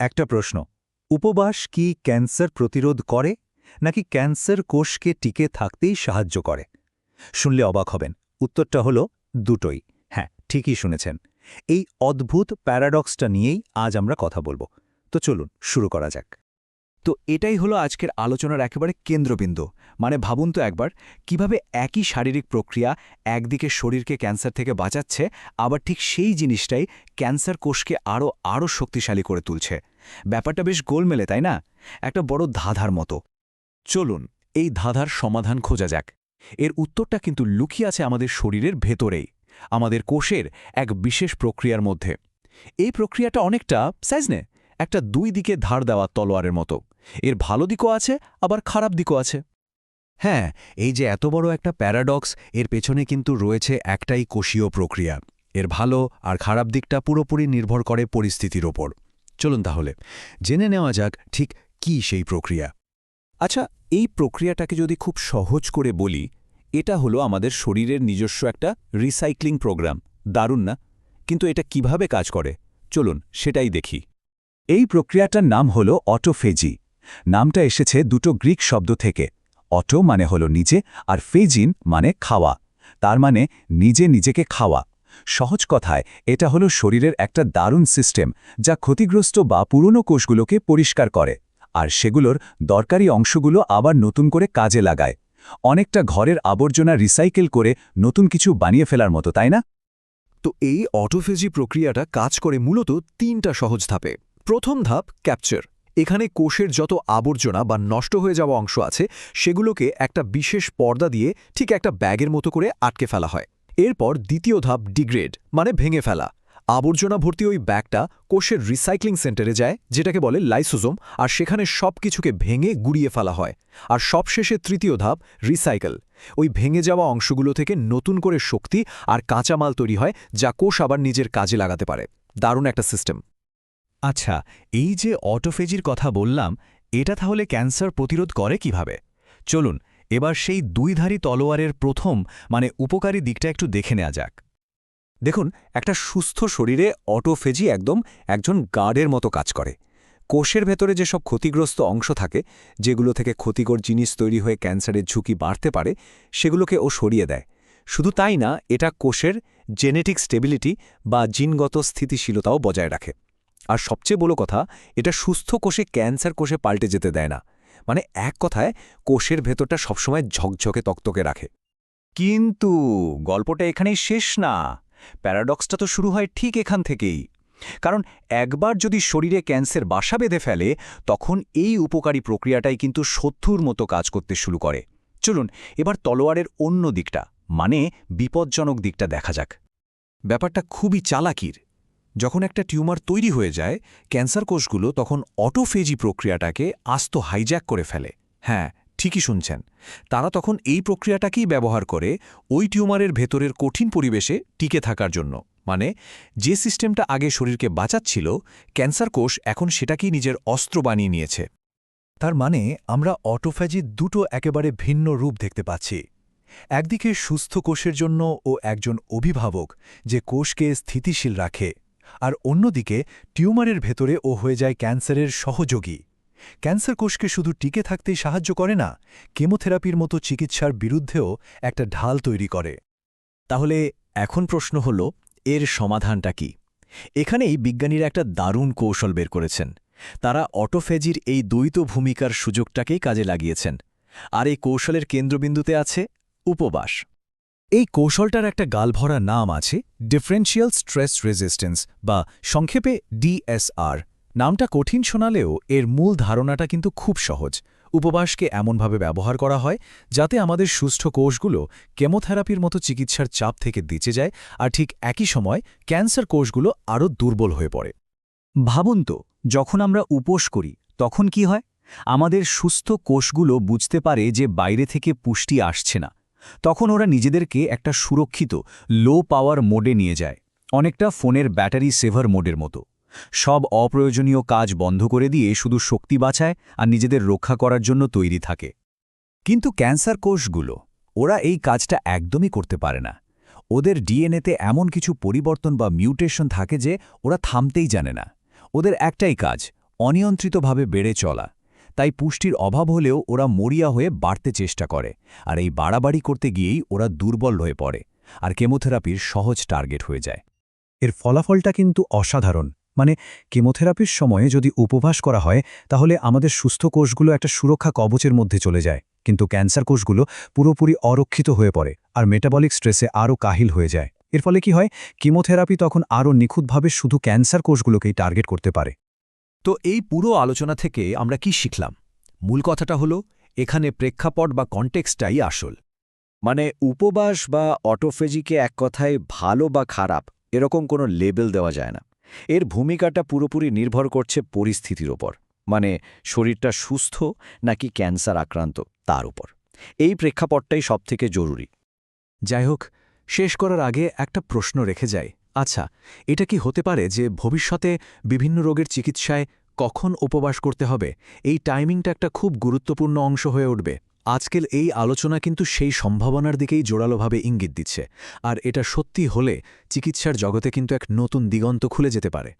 একটা প্রশ্ন, উপবাস কি ক্যান্সার প্রতিরোধ করে, নাকি ক্যান্সার কোষকে টিকে থাকতেই সাহায্য করে? শুনলে অবাক হবেন, উত্তরটা হলো দুটোই। হ্যাঁ ঠিকই শুনেছেন। এই অদ্ভুত প্যারাডক্সটা নিয়েই আজ আমরা কথা বলব। তো চলুন, শুরু করা যাক। তো এটাই হলো আজকের আলোচনার একেবারে কেন্দ্রবিন্দু। মানে ভাবুন তো একবার, কীভাবে একই শারীরিক প্রক্রিয়া একদিকে শরীরকে ক্যান্সার থেকে বাঁচাচ্ছে, আবার ঠিক সেই জিনিসটাই ক্যান্সার কোষকে আরও আরও শক্তিশালী করে তুলছে। ব্যাপারটা বেশ গোলমেলে, তাই না? একটা বড় ধাঁধার মতো। চলুন, এই ধাঁধার সমাধান খোঁজা যাক। এর উত্তরটা কিন্তু লুকিয়ে আছে আমাদের শরীরের ভেতরেই, আমাদের কোষের এক বিশেষ প্রক্রিয়ার মধ্যে। এই প্রক্রিয়াটা অনেকটা সাইজনে একটা দুই দিকে ধার দেওয়া তলোয়ারের মতো। এর ভালো দিকও আছে, আবার খারাপ দিকও আছে। হ্যাঁ এই যে এত বড় একটা প্যারাডক্স, এর পেছনে কিন্তু রয়েছে একটাই কোষীয় প্রক্রিয়া। এর ভালো আর খারাপ দিকটা পুরোপুরি নির্ভর করে পরিস্থিতির ওপর। চলুন তাহলে, জেনে নেওয়া যাক ঠিক কি সেই প্রক্রিয়া। আচ্ছা এই প্রক্রিয়াটাকে যদি খুব সহজ করে বলি, এটা হলো আমাদের শরীরের নিজস্ব একটা রিসাইক্লিং প্রোগ্রাম। দারুণ না? কিন্তু এটা কীভাবে কাজ করে? চলুন, সেটাই দেখি। এই প্রক্রিয়াটার নাম হল অটোফেজি। নামটা এসেছে দুটো গ্রিক শব্দ থেকে। অটো মানে হল নিজে আর ফেজিন মানে খাওয়া। তার মানে নিজে নিজেকে খাওয়া। সহজ কথায়, এটা হলো শরীরের একটা দারুণ সিস্টেম যা ক্ষতিগ্রস্ত বা পুরনো কোষগুলোকে পরিষ্কার করে। আর সেগুলোর দরকারি অংশগুলো আবার নতুন করে কাজে লাগায়। অনেকটা ঘরের আবর্জনা রিসাইকেল করে নতুন কিছু বানিয়ে ফেলার মতো, তাই না? তো এই অটোফেজি প্রক্রিয়াটা কাজ করে মূলত তিনটা সহজ ধাপে। প্রথম ধাপ, ক্যাপচার। এখানে কোষের যত আবর্জনা বা নষ্ট হয়ে যাওয়া অংশ আছে, সেগুলোকে একটা বিশেষ পর্দা দিয়ে ঠিক একটা ব্যাগের মতো করে আটকে ফেলা হয়। এরপর দ্বিতীয় ধাপ ডিগ্রেড মানে ভেঙে ফেলা। আবর্জনা ভর্তি ওই ব্যাগটা কোষের রিসাইক্লিং সেন্টারে যায়, যেটাকে বলে লাইসোজোম, আর সেখানে সব কিছুকে ভেঙে গুড়িয়ে ফেলা হয়। আর সবশেষে তৃতীয় ধাপ রিসাইকেল। ওই ভেঙে যাওয়া অংশগুলো থেকে নতুন করে শক্তি আর কাঁচামাল তৈরি হয়, যা কোষ আবার নিজের কাজে লাগাতে পারে। দারুণ একটা সিস্টেম। আচ্ছা এই যে অটোফেজির কথা বললাম, এটা তাহলে ক্যান্সার প্রতিরোধ করে কীভাবে? চলুন, এবার সেই দুইধারী তলোয়ারের প্রথম মানে উপকারী দিকটা একটু দেখে নেওয়া যাক। দেখুন, একটা সুস্থ শরীরে অটোফেজি একদম একজন গার্ডের মতো কাজ করে। কোষের ভেতরে যেসব ক্ষতিগ্রস্ত অংশ থাকে, যেগুলো থেকে ক্ষতিকর জিনিস তৈরি হয়ে ক্যান্সারের ঝুঁকি বাড়তে পারে, সেগুলোকে ও সরিয়ে দেয়। শুধু তাই না, এটা কোষের জেনেটিক স্টেবিলিটি বা জিনগত স্থিতিশীলতাও বজায় রাখে। আর সবচেয়ে বড় কথা, এটা সুস্থ কোষে ক্যান্সার কোষে পাল্টে যেতে দেয় না। মানে এক কথায়, কোষের ভেতরটা সবসময় ঝকঝকে তক্তকে রাখে। কিন্তু গল্পটা এখানেই শেষ না। প্যারাডক্সটা তো শুরু হয় ঠিক এখান থেকেই। কারণ একবার যদি শরীরে ক্যান্সার বাসা বেঁধে ফেলে, তখন এই উপকারী প্রক্রিয়াটাই কিন্তু শত্রুর মতো কাজ করতে শুরু করে। চলুন, এবার তলোয়ারের অন্য দিকটা মানে বিপজ্জনক দিকটা দেখা যাক। ব্যাপারটা খুবই চালাকির। যখন একটা টিউমার তৈরি হয়ে যায়, ক্যান্সার কোষগুলো তখন অটোফেজি প্রক্রিয়াটাকে আস্ত হাইজ্যাক করে ফেলে। হ্যাঁ ঠিকই শুনছেন। তারা তখন এই প্রক্রিয়াটাকেই ব্যবহার করে ওই টিউমারের ভেতরের কঠিন পরিবেশে টিকে থাকার জন্য। মানে যে সিস্টেমটা আগে শরীরকে বাঁচাচ্ছিল, ক্যান্সার কোষ এখন সেটাকেই নিজের অস্ত্র বানিয়ে নিয়েছে। তার মানে আমরা অটোফ্যাজির দুটো একেবারে ভিন্ন রূপ দেখতে পাচ্ছি। একদিকে সুস্থ কোষের জন্য ও একজন অভিভাবক যে কোষকে স্থিতিশীল রাখে। আর অন্যদিকে, টিউমারের ভেতরে ও হয়ে যায় ক্যান্সারের সহযোগী। ক্যান্সার কোষকে শুধু টিকে থাকতেই সাহায্য করে না, কেমোথেরাপির মতো চিকিৎসার বিরুদ্ধেও একটা ঢাল তৈরি করে। তাহলে এখন প্রশ্ন হল, এর সমাধানটা কি? এখানেই বিজ্ঞানীরা একটা দারুণ কৌশল বের করেছেন। তারা অটোফেজির এই দ্বৈত ভূমিকার সুযোগটাকেই কাজে লাগিয়েছেন। আর এই কৌশলের কেন্দ্রবিন্দুতে আছে উপবাস। এই কৌশলটার একটা গালভরা নাম আছে ডিফারেন্সিয়াল স্ট্রেস রেজিস্ট্যান্স বা সংক্ষেপে ডিএসআর। নামটা কঠিন শোনালেও এর মূল ধারণাটা কিন্তু খুব সহজ। উপবাসকে এমনভাবে ব্যবহার করা হয় যাতে আমাদের সুস্থ কোষগুলো কেমোথেরাপির মতো চিকিৎসার চাপ থেকে দিচে যায় আর ঠিক একই সময় ক্যান্সার কোষগুলো আরও দুর্বল হয়ে পড়ে। ভাবুন তো, যখন আমরা উপোস করি, তখন কি হয়? আমাদের সুস্থ কোষগুলো বুঝতে পারে যে বাইরে থেকে পুষ্টি আসছে না। তখন ওরা নিজেদেরকে একটা সুরক্ষিত লো পাওয়ার মোডে নিয়ে যায়। অনেকটা ফোনের ব্যাটারি সেভার মোডের মতো। সব অপ্রয়োজনীয় কাজ বন্ধ করে দিয়ে শুধু শক্তি বাঁচায় আর নিজেদের রক্ষা করার জন্য তৈরি থাকে। কিন্তু ক্যান্সার কোষগুলো, ওরা এই কাজটা একদমই করতে পারে না। ওদের ডিএনএতে এমন কিছু পরিবর্তন বা মিউটেশন থাকে যে ওরা থামতেই জানে না। ওদের একটাই কাজ, অনিয়ন্ত্রিতভাবে বেড়ে চলা। তাই পুষ্টির অভাব হলেও ওরা মরিয়া হয়ে বাড়তে চেষ্টা করে। আর এই বাড়াবাড়ি করতে গিয়েই ওরা দুর্বল হয়ে পড়ে আর কেমোথেরাপির সহজ টার্গেট হয়ে যায়। এর ফলাফলটা কিন্তু অসাধারণ। মানে কেমোথেরাপির সময়ে যদি উপবাস করা হয়, তাহলে আমাদের সুস্থ কোষগুলো একটা সুরক্ষা কবচের মধ্যে চলে যায়। কিন্তু ক্যান্সার কোষগুলো পুরোপুরি অরক্ষিত হয়ে পড়ে আর মেটাবলিক স্ট্রেসে আরও কাহিল হয়ে যায়। এর ফলে কি হয়, কিমোথেরাপি তখন আরও নিখুঁতভাবে শুধু ক্যান্সার কোষগুলোকেই টার্গেট করতে পারে। তো এই পুরো আলোচনা থেকে আমরা কি শিখলাম? মূল কথাটা হলো, এখানে প্রেক্ষাপট বা কনটেক্সটাই আসল। মানে উপবাস বা অটোফেজিকে এক কথায় ভালো বা খারাপ, এরকম কোনো লেবেল দেওয়া যায় না। এর ভূমিকাটা পুরোপুরি নির্ভর করছে পরিস্থিতির ওপর। মানে শরীরটা সুস্থ নাকি ক্যান্সার আক্রান্ত, তার উপর। এই প্রেক্ষাপটটাই সবথেকে জরুরি। যাই হোক, শেষ করার আগে একটা প্রশ্ন রেখে যাই। আচ্ছা এটা কি হতে পারে যে ভবিষ্যতে বিভিন্ন রোগের চিকিৎসায় কখন উপবাস করতে হবে? এই টাইমিংটা একটা খুব গুরুত্বপূর্ণ অংশ হয়ে উঠবে। আজকের এই আলোচনা কিন্তু সেই সম্ভাবনার দিকেই জোরালোভাবে ইঙ্গিত দিচ্ছে। আর এটা সত্যি হলে চিকিৎসার জগতে কিন্তু এক নতুন দিগন্ত খুলে যেতে পারে।